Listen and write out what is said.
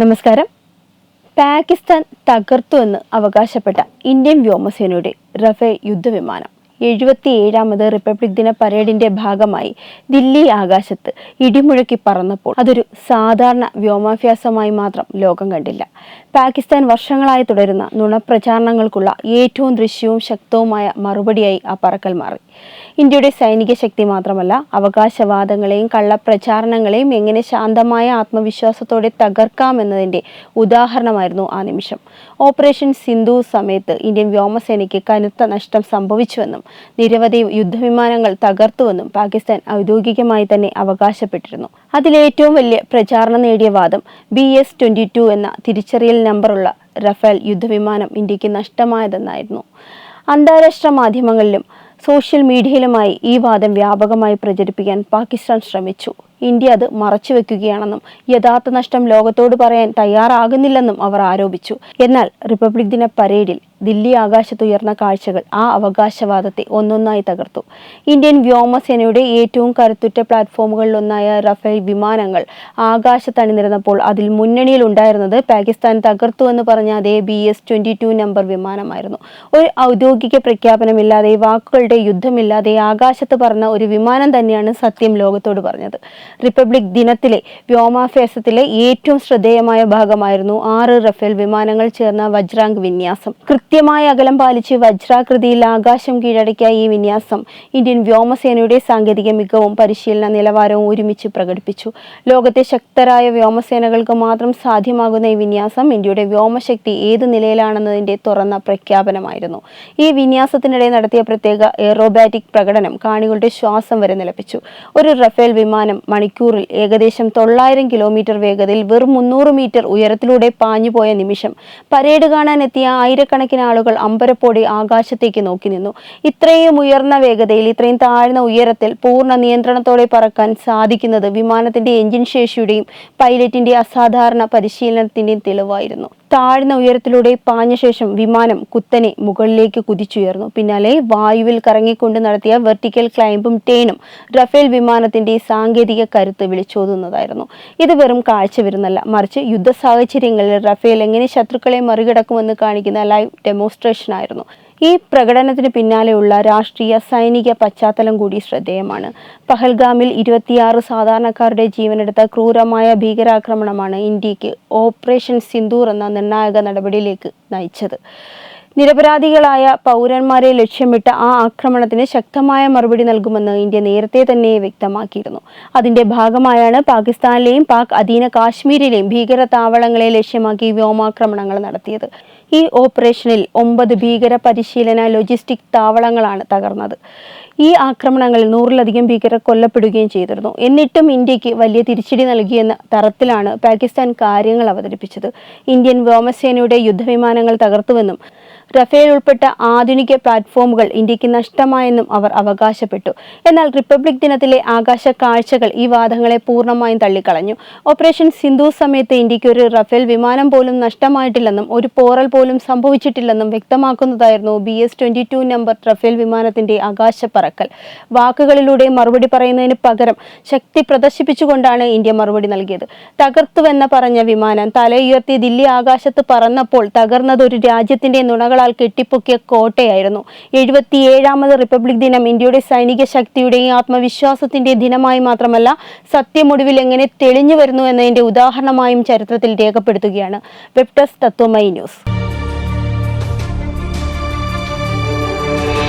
നമസ്കാരം. പാകിസ്ഥാൻ തകർത്തുവെന്ന് അവകാശപ്പെട്ട ഇന്ത്യൻ വ്യോമസേനയുടെ റഫേൽ യുദ്ധവിമാനം. എഴുപത്തി ഏഴാമത് റിപ്പബ്ലിക് ദിന പരേഡിന്റെ ഭാഗമായി ദില്ലി ആകാശത്ത് ഇടിമുഴക്കി പറന്നപ്പോൾ അതൊരു സാധാരണ വ്യോമാഭ്യാസമായി മാത്രം ലോകം കണ്ടില്ല. പാകിസ്ഥാൻ വർഷങ്ങളായി തുടരുന്ന നുണപ്രചാരണങ്ങൾക്കുള്ള ഏറ്റവും ദൃശ്യവും ശക്തവുമായ മറുപടിയായി ആ പറക്കൽ മാറി. ഇന്ത്യയുടെ സൈനിക ശക്തി മാത്രമല്ല അവകാശവാദങ്ങളെയും കള്ളപ്രചാരണങ്ങളെയും എങ്ങനെ ശാന്തമായ ആത്മവിശ്വാസത്തോടെ തകർക്കാമെന്നതിന്റെ ഉദാഹരണമായിരുന്നു ആ നിമിഷം. ഓപ്പറേഷൻ സിന്ധു സമയത്ത് ഇന്ത്യൻ വ്യോമസേനയ്ക്ക് കനത്ത നഷ്ടം സംഭവിച്ചുവെന്നും നിരവധി യുദ്ധവിമാനങ്ങൾ തകർത്തുവെന്നും പാകിസ്ഥാൻ ഔദ്യോഗികമായി തന്നെ അവകാശപ്പെട്ടിരുന്നു. അതിലേറ്റവും വലിയ പ്രചാരണം നേടിയ വാദം ബി എസ് ട്വന്റി ടു എന്ന തിരിച്ചറിയൽ നമ്പറുള്ള റഫേൽ യുദ്ധവിമാനം ഇന്ത്യയ്ക്ക് നഷ്ടമായതെന്നായിരുന്നു. അന്താരാഷ്ട്ര മാധ്യമങ്ങളിലും സോഷ്യൽ മീഡിയയിലുമായി ഈ വാദം വ്യാപകമായി പ്രചരിപ്പിക്കാൻ പാകിസ്ഥാൻ ശ്രമിച്ചു. ഇന്ത്യ അത് മറച്ചു വെക്കുകയാണെന്നും യഥാർത്ഥ നഷ്ടം ലോകത്തോട് പറയാൻ തയ്യാറാകുന്നില്ലെന്നും അവർ ആരോപിച്ചു. എന്നാൽ റിപ്പബ്ലിക് ദിന പരേഡിൽ ദില്ലി ആകാശത്തുയർന്ന കാഴ്ചകൾ ആ അവകാശവാദത്തെ ഒന്നൊന്നായി തകർത്തു. ഇന്ത്യൻ വ്യോമസേനയുടെ ഏറ്റവും കരുത്തുറ്റ പ്ലാറ്റ്ഫോമുകളിലൊന്നായ റഫേൽ വിമാനങ്ങൾ ആകാശത്തണിനിരുന്നപ്പോൾ അതിൽ മുന്നണിയിൽ ഉണ്ടായിരുന്നത് പാകിസ്ഥാൻ തകർത്തു എന്ന് പറഞ്ഞ അതേ B S twenty two number വിമാനമായിരുന്നു. ഒരു ഔദ്യോഗിക പ്രഖ്യാപനമില്ലാതെ വാക്കുകളുടെ യുദ്ധമില്ലാതെ ആകാശത്ത് പറന്ന ഒരു വിമാനം തന്നെയാണ് സത്യം ലോകത്തോട് പറഞ്ഞത്. റിപ്പബ്ലിക് ദിനത്തിലെ വ്യോമാഭ്യാസത്തിലെ ഏറ്റവും ശ്രദ്ധേയമായ ഭാഗമായിരുന്നു ആറ് റഫേൽ വിമാനങ്ങൾ ചേർന്ന വജ്രാംഗ് വിന്യാസം. കൃത്യമായ അകലം പാലിച്ച് വജ്രാകൃതിയിൽ ആകാശം കീഴടക്കിയ ഈ വിന്യാസം ഇന്ത്യൻ വ്യോമസേനയുടെ സാങ്കേതിക മികവും പരിശീലന നിലവാരവും ഒരുമിച്ച് പ്രകടിപ്പിച്ചു. ലോകത്തെ ശക്തരായ വ്യോമസേനകൾക്ക് മാത്രം സാധ്യമാകുന്ന ഈ വിന്യാസം ഇന്ത്യയുടെ വ്യോമശക്തി ഏത് നിലയിലാണെന്നതിന്റെ തുറന്ന പ്രഖ്യാപനമായിരുന്നു. ഈ വിന്യാസത്തിനിടെ നടത്തിയ പ്രത്യേക എയറോബാറ്റിക് പ്രകടനം കാണികളുടെ ശ്വാസം വരെ നിലപ്പിച്ചു. ഒരു റഫേൽ വിമാനം മണിക്കൂറിൽ ഏകദേശം തൊള്ളായിരം കിലോമീറ്റർ വേഗതയിൽ വെറും മുന്നൂറ് മീറ്റർ ഉയരത്തിലൂടെ പാഞ്ഞുപോയ നിമിഷം പരേഡ് കാണാനെത്തിയ ആയിരക്കണക്കിന് ആളുകൾ അമ്പരപ്പോടി ആകാശത്തേക്ക് നോക്കി നിന്നു. ഇത്രയും ഉയർന്ന വേഗതയിൽ ഇത്രയും താഴ്ന്ന ഉയരത്തിൽ പൂർണ നിയന്ത്രണത്തോടെ പറക്കാൻ സാധിക്കുന്നത് വിമാനത്തിന്റെ എഞ്ചിൻ ശേഷിയുടെയും പൈലറ്റിന്റെ അസാധാരണ പരിശീലനത്തിന്റെയും തെളിവായിരുന്നു. താഴ്ന്ന ഉയരത്തിലൂടെ പാഞ്ഞ ശേഷം വിമാനം കുത്തനെ മുകളിലേക്ക് കുതിച്ചുയർന്നു. പിന്നാലെ വായുവിൽ കറങ്ങിക്കൊണ്ട് നടത്തിയ വെർട്ടിക്കൽ ക്ലൈംബും ടേണും റഫേൽ വിമാനത്തിന്റെ സാങ്കേതിക കരുത്ത് വിളിച്ചോതുന്നതായിരുന്നു. ഇത് വെറും കാഴ്ച വരുന്നല്ല മറിച്ച് യുദ്ധ സാഹചര്യങ്ങളിൽ റഫേൽ എങ്ങനെ ശത്രുക്കളെ മറികടക്കുമെന്ന് കാണിക്കുന്ന ലൈവ് ഡെമോൺസ്ട്രേഷൻ ആയിരുന്നു ഈ പ്രകടനത്തിന് പിന്നാലെയുള്ള രാഷ്ട്രീയ സൈനിക പശ്ചാത്തലം കൂടി ശ്രദ്ധേയമാണ്. പഹൽഗാമിൽ ഇരുപത്തിയാറ് സാധാരണക്കാരുടെ ജീവനെടുത്ത ക്രൂരമായ ഭീകരാക്രമണമാണ് ഇന്ത്യയ്ക്ക് ഓപ്പറേഷൻ സിന്ദൂർ എന്ന നിർണായക നടപടിയിലേക്ക് നയിച്ചത്. നിരപരാധികളായ പൗരന്മാരെ ലക്ഷ്യമിട്ട ആ ആക്രമണത്തിന് ശക്തമായ മറുപടി നൽകുമെന്ന് ഇന്ത്യ നേരത്തെ തന്നെ വ്യക്തമാക്കിയിരുന്നു. അതിന്റെ ഭാഗമായാണ് പാകിസ്ഥാനിലെയും പാക് അധീന കാശ്മീരിലെയും ഭീകര താവളങ്ങളെ ലക്ഷ്യമാക്കി വ്യോമാക്രമണങ്ങൾ നടത്തിയത്. ഈ ഓപ്പറേഷനിൽ ഒമ്പത് ഭീകര പരിശീലന ലോജിസ്റ്റിക് താവളങ്ങളാണ് തകർന്നത്. ഈ ആക്രമണങ്ങളിൽ നൂറിലധികം ഭീകരർ കൊല്ലപ്പെടുകയും ചെയ്തിരുന്നു. എന്നിട്ടും ഇന്ത്യയ്ക്ക് വലിയ തിരിച്ചടി നൽകിയെന്ന തരത്തിലാണ് പാകിസ്ഥാൻ കാര്യങ്ങൾ അവതരിപ്പിച്ചത്. ഇന്ത്യൻ വ്യോമസേനയുടെ യുദ്ധവിമാനങ്ങൾ തകർത്തുവെന്നും റഫേൽ ഉൾപ്പെട്ട ആധുനിക പ്ലാറ്റ്ഫോമുകൾ ഇന്ത്യയ്ക്ക് നഷ്ടമായെന്നും അവർ അവകാശപ്പെട്ടു. എന്നാൽ റിപ്പബ്ലിക് ദിനത്തിലെ ആകാശ കാഴ്ചകൾ ഈ വാദങ്ങളെ പൂർണമായും തള്ളിക്കളഞ്ഞു. ഓപ്പറേഷൻ സിന്ധു സമയത്ത് ഇന്ത്യയ്ക്ക് ഒരു റഫേൽ വിമാനം പോലും നഷ്ടമായിട്ടില്ലെന്നും ഒരു പോറൽ പോലും സംഭവിച്ചിട്ടില്ലെന്നും വ്യക്തമാക്കുന്നതായിരുന്നു B S twenty two number Rafale വിമാനത്തിന്റെ ആകാശ പറക്കൽ വാക്കുകളിലൂടെ മറുപടി പറയുന്നതിന് പകരം ശക്തി പ്രദർശിപ്പിച്ചുകൊണ്ടാണ് ഇന്ത്യ മറുപടി നൽകിയത്. തകർത്തുവെന്ന് പറഞ്ഞ വിമാനം തലയുയർത്തി ദില്ലി ആകാശത്ത് പറന്നപ്പോൾ തകർന്നത് ഒരു രാജ്യത്തിന്റെ നുണകളാൽ കെട്ടിപ്പൊക്കിയ കോട്ടയായിരുന്നു. എഴുപത്തിയേഴാമത് റിപ്പബ്ലിക് ദിനം ഇന്ത്യയുടെ സൈനിക ശക്തിയുടെയും ആത്മവിശ്വാസത്തിന്റെ ദിനമായി മാത്രമല്ല സത്യമൊടുവിൽ എങ്ങനെ തെളിഞ്ഞു വരുന്നു എന്നതിന്റെ ഉദാഹരണമായും ചരിത്രത്തിൽ രേഖപ്പെടുത്തുകയാണ്. വെബ് ഡെസ്ക് തത്വമൈ ന്യൂസ്. Музика